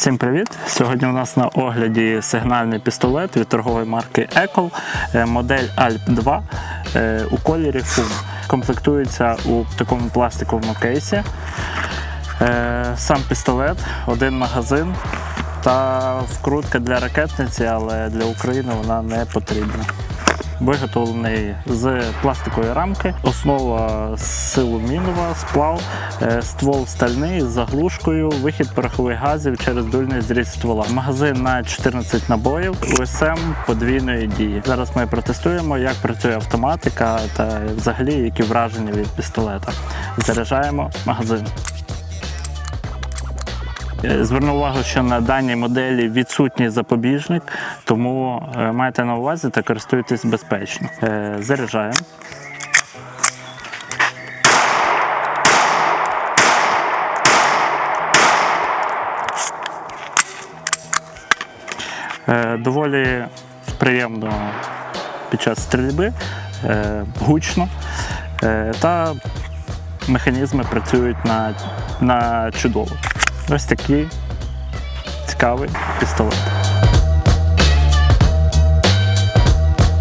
Всім привіт! Сьогодні у нас на огляді сигнальний пістолет від торгової марки Ecol, е, модель Alp 2 е, у кольорі FUM. Комплектується у такому пластиковому кейсі. Е, Сам пістолет, один магазин та вкрутка для ракетниці, але для України вона не потрібна. Виготовлений з пластикової рамки, основа силумінова, сплав, е, ствол стальний з заглушкою, вихід порохових газів через дульний зріз ствола. Магазин на 14 набоїв, УСМ подвійної дії. Зараз ми протестуємо, як працює автоматика та взагалі які враження від пістолета. Заряджаємо магазин. Е, Зверну увагу, що на даній моделі відсутній запобіжник, тому е, майте на увазі та користуйтесь безпечно. Е, Заряджаємо. Доволі приємно під час стрільби, гучно та механізми працюють на, на чудово. Ось такий цікавий пістолет.